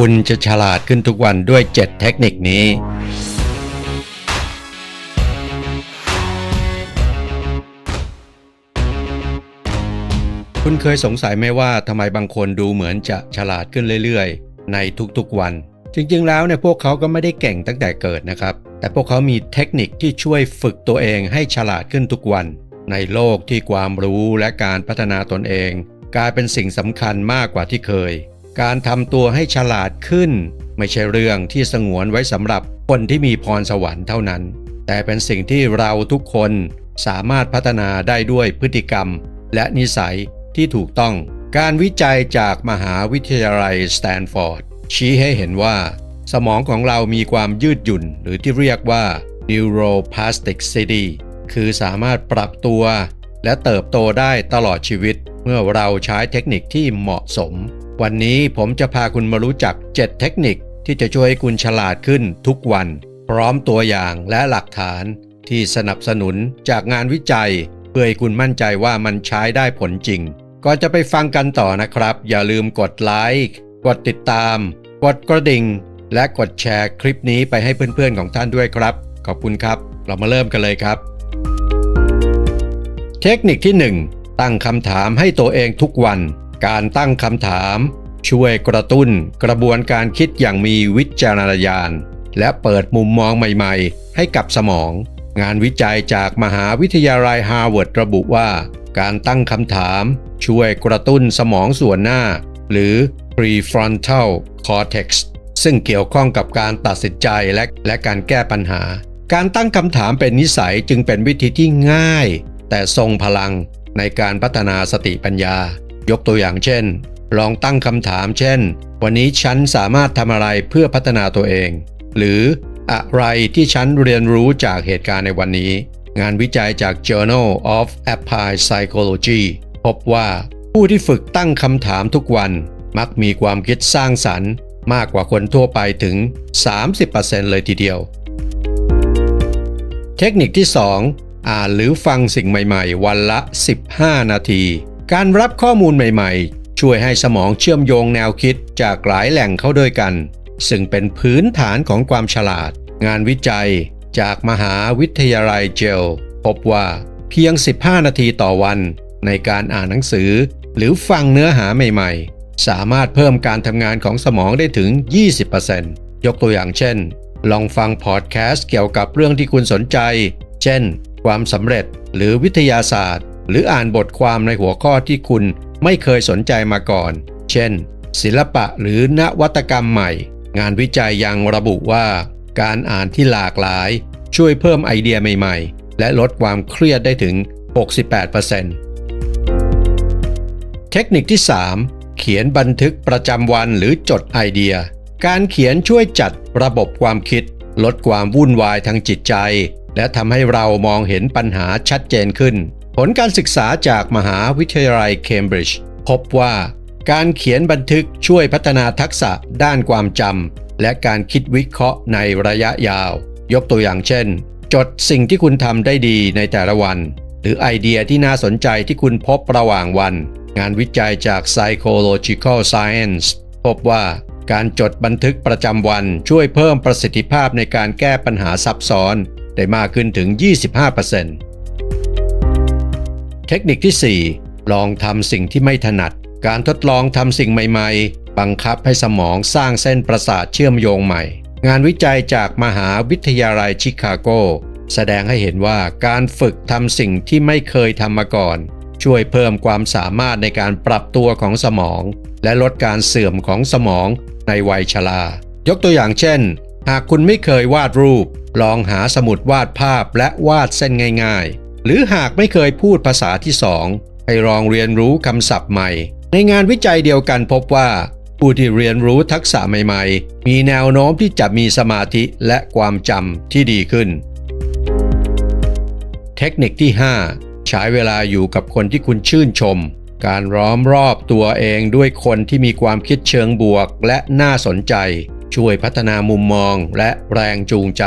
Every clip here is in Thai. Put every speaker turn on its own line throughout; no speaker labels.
คุณจะฉลาดขึ้นทุกวันด้วย 7 เทคนิคนี้ คุณเคยสงสัยไหมว่าทำไมบางคนดูเหมือนจะฉลาดขึ้นเรื่อยๆ ในทุกๆวัน จริงๆแล้วเนี่ยพวกเขาก็ไม่ได้เก่งตั้งแต่เกิดนะครับ แต่พวกเขามีเทคนิคที่ช่วยฝึกตัวเองให้ฉลาดขึ้นทุกวัน ในโลกที่ความรู้และการพัฒนาตนเอง กลายเป็นสิ่งสำคัญมากกว่าที่เคย การทำตัวให้ฉลาดขึ้น ไม่ใช่เรื่องที่สงวนไว้สำหรับคนที่มีพรสวรรค์เท่านั้น แต่เป็นสิ่งที่เราทุกคนสามารถพัฒนาได้ด้วยพฤติกรรม และนิสัยที่ถูกต้อง การวิจัยจากมหาวิทยาลัยสแตนฟอร์ดชี้ให้เห็นว่า สมองของเรามีความยืดหยุ่น หรือที่เรียกว่า neuroplasticity คือสามารถปรับตัว และเติบโตได้ตลอดชีวิต เมื่อเราใช้เทคนิคที่เหมาะสม วันนี้ผมจะพาคุณมารู้จัก 7 เทคนิคที่จะช่วยให้คุณฉลาดขึ้นทุกวัน พร้อมตัวอย่างและหลักฐานที่สนับสนุนจากงานวิจัย เพื่อให้คุณมั่นใจว่ามันใช้ได้ผลจริง ก่อนจะไปฟังกันต่อนะครับ อย่าลืมกดไลค์กดติดตาม กดกระดิ่ง และกดแชร์คลิปนี้ไปให้เพื่อนๆของท่านด้วยครับ ขอบคุณครับ เรามาเริ่มกันเลยครับ เทคนิคที่ 1 ตั้งคำถามให้ตัวเองทุกวัน การตั้งคำถาม ช่วยกระตุ้นกระบวนการคิดอย่างมีวิจารณญาณ และเปิดมุมมองใหม่ๆ ให้กับสมอง งานวิจัยจากมหาวิทยาลัยฮาร์วาร์ดระบุว่า การตั้งคำถาม ช่วยกระตุ้นสมองส่วนหน้า หรือ prefrontal cortex ซึ่งเกี่ยวข้องกับการตัดสินใจและและการแก้ปัญหา การตั้งคำถามเป็นนิสัยจึงเป็นวิธีที่ง่าย แต่ทรงพลังในการพัฒนาสติปัญญา ยกตัวอย่างเช่น ลองตั้งคำถาม เช่น วันนี้ฉันสามารถทำอะไรเพื่อพัฒนาตัวเอง หรืออะไรที่ฉันเรียนรู้จากเหตุการณ์ในวันนี้ งานวิจัยจาก Journal of Applied Psychology พบว่าผู้ที่ฝึกตั้งคำถามทุกวัน มักมีความคิดสร้างสรรค์ มากกว่าคนทั่วไปถึง 30%เลยทีเดียว เทคนิคที่ 2 อ่านหรือฟังสิ่งใหม่ ๆ วันละ 15 นาที การรับข้อมูลใหม่ๆ ช่วยให้สมองเชื่อมโยงแนวคิดจากหลายแหล่งเข้าด้วยกัน ซึ่งเป็นพื้นฐานของความฉลาด งานวิจัยจากมหาวิทยาลัยเจล พบว่าเพียง 15 นาทีต่อวัน ในการอ่านหนังสือ หรือฟังเนื้อหาใหม่ๆ สามารถเพิ่มการทำงานของสมองได้ถึง 20%ยกตัวอย่างเช่น ลองฟังพอดแคสต์เกี่ยวกับเรื่องที่คุณสนใจ เช่น ความสำเร็จหรือวิทยาศาสตร์ หรืออ่านบทความในหัวข้อที่คุณไม่เคยสนใจมาก่อน เช่น ศิลปะหรือนวัตกรรมใหม่ งานวิจัยยังระบุว่า การอ่านที่หลากหลาย ช่วยเพิ่มไอเดียใหม่ๆ และลดความเครียดได้ถึง 68%เทคนิคที่ 3 เขียนบันทึกประจำวันหรือจดไอเดีย การเขียนช่วยจัดระบบความคิด ลดความวุ่นวายทางจิตใจ และทำให้เรามองเห็นปัญหาชัดเจนขึ้น ผลการศึกษาจากมหาวิทยาลัยเคมบริดจ์พบว่า การเขียนบันทึกช่วยพัฒนาทักษะด้านความจำและการคิดวิเคราะห์ในระยะยาว ยกตัวอย่างเช่น จดสิ่งที่คุณทำได้ดีในแต่ละวัน หรือไอเดียที่น่าสนใจที่คุณพบระหว่างวัน งานวิจัยจาก Psychological Science พบว่าการจดบันทึกประจำวันช่วยเพิ่มประสิทธิภาพในการแก้ปัญหาซับซ้อน ได้มากขึ้นถึง 25% เทคนิคที่ 4 ลองทำสิ่งที่ไม่ถนัด การทดลองทำสิ่งใหม่ๆ บังคับให้สมองสร้างเส้นประสาทเชื่อมโยงใหม่ งานวิจัยจากมหาวิทยาลัยชิคาโก แสดงให้เห็นว่าการฝึกทำสิ่งที่ไม่เคยทำมาก่อน ช่วยเพิ่มความสามารถในการปรับตัวของสมอง และลดการเสื่อมของสมองในวัยชรายกตัวอย่างเช่น หากคุณไม่เคยวาดรูป ลองหาสมุดวาดภาพและวาดเส้นง่ายๆ หรือหากไม่เคยพูดภาษาที่สองให้ลองเรียนรู้คำศัพท์ใหม่ ในงานวิจัยเดียวกันพบว่าผู้ที่เรียนรู้ทักษะใหม่ๆ มีแนวโน้มที่จะมีสมาธิและความจำที่ดีขึ้น เทคนิคที่ 5 ใช้เวลาอยู่กับคนที่คุณชื่นชม การล้อมรอบตัวเองด้วยคนที่มีความคิดเชิงบวกและน่าสนใจ ช่วยพัฒนามุมมองและแรงจูงใจ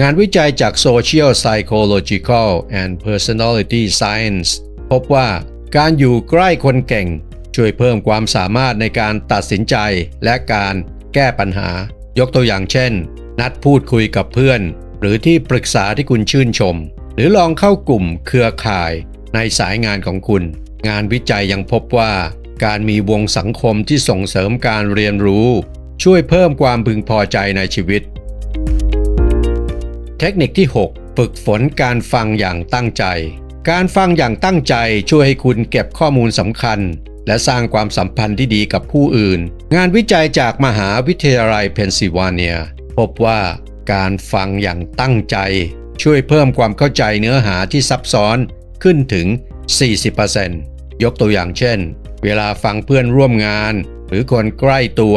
งานวิจัยจาก Social Psychological and Personality Science พบว่าการอยู่ใกล้คนเก่ง ช่วยเพิ่มความสามารถในการตัดสินใจและการแก้ปัญหา ยกตัวอย่างเช่น นัดพูดคุยกับเพื่อน หรือที่ปรึกษาที่คุณชื่นชม หรือลองเข้ากลุ่มเครือข่ายในสายงานของคุณ งานวิจัยยังพบว่า การมีวงสังคมที่ส่งเสริมการเรียนรู้ ช่วยเพิ่มความพึงพอใจในชีวิต เทคนิคที่ 6 ฝึกฝนการฟังอย่างตั้งใจ การฟังอย่างตั้งใจช่วยให้คุณเก็บข้อมูลสำคัญ และสร้างความสัมพันธ์ที่ดีกับผู้อื่น งานวิจัยจากมหาวิทยาลัยเพนซิลเวเนีย พบว่าการฟังอย่างตั้งใจ ช่วยเพิ่มความเข้าใจเนื้อหาที่ซับซ้อนขึ้นถึง 40%ยกตัวอย่างเช่น เวลาฟังเพื่อนร่วมงาน หรือคนใกล้ตัว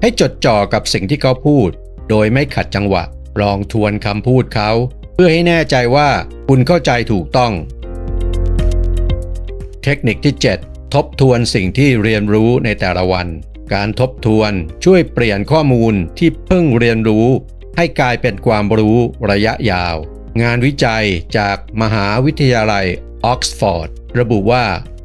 ให้จดจ่อกับสิ่งที่เขาพูด โดยไม่ขัดจังหวะ ลองทวนคำพูดเขา เพื่อให้แน่ใจว่าคุณเข้าใจถูกต้อง เทคนิคที่ 7 ทบทวนสิ่งที่เรียนรู้ในแต่ละวัน การทบทวนช่วยเปลี่ยนข้อมูลที่เพิ่งเรียนรู้ ให้กลายเป็นความรู้ระยะยาว งานวิจัยจากมหาวิทยาลัยออกซฟอร์ดระบุว่า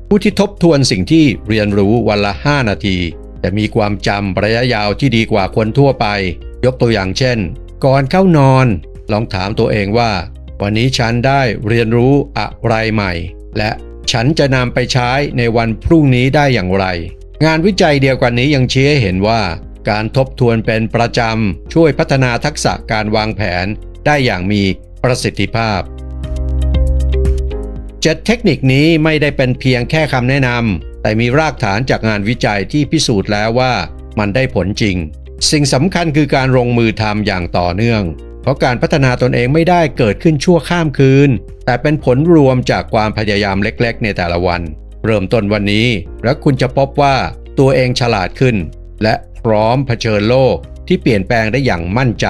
ผู้ที่ทบทวนสิ่งที่เรียนรู้วันละ 5 นาทีจะมีความจำระยะยาวที่ดีกว่าคนทั่วไป ยกตัวอย่างเช่น ก่อนเข้านอน ลองถามตัวเองว่า วันนี้ฉันได้เรียนรู้อะไรใหม่ และฉันจะนำไปใช้ในวันพรุ่งนี้ได้อย่างไร งานวิจัยเดียวกันนี้ยังชี้ให้เห็นว่า การทบทวนเป็นประจำช่วยพัฒนาทักษะการวางแผนได้อย่างมีประสิทธิภาพเจ็ดเทคนิคนี้ไม่ได้เป็นเพียงแค่คำแนะนำแต่มีรากฐานจากงานวิจัยที่พิสูจน์แล้วว่ามันได้ผลจริง สิ่งสำคัญคือการลงมือทำอย่างต่อเนื่อง เพราะการพัฒนาตนเองไม่ได้เกิดขึ้นชั่วข้ามคืน แต่เป็นผลรวมจากความพยายามเล็กๆ ในแต่ละวัน เริ่มต้นวันนี้ แล้วคุณจะพบว่าตัวเองฉลาดขึ้น และพร้อมเผชิญโลกที่เปลี่ยนแปลงได้อย่างมั่นใจ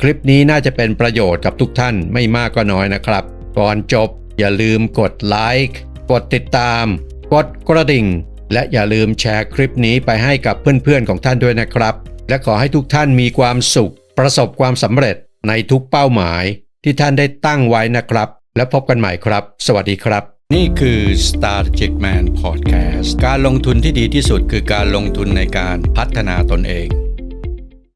คลิปนี้น่าจะเป็นประโยชน์กับทุกท่านไม่มากก็น้อยนะครับ ก่อนจบ อย่าลืมกดไลค์กดติดตาม กดกระดิ่ง และอย่าลืมแชร์คลิปนี้ไปให้กับเพื่อนๆของท่านด้วยนะครับ และขอให้ทุกท่านมีความสุข ประสบความสำเร็จในทุกเป้าหมายที่ท่านได้ตั้งไว้นะครับ และพบกันใหม่ครับ สวัสดีครับ นี่คือ Strategic Man Podcast การลงทุนที่ดีที่สุดคือการลงทุนในการพัฒนาตนเอง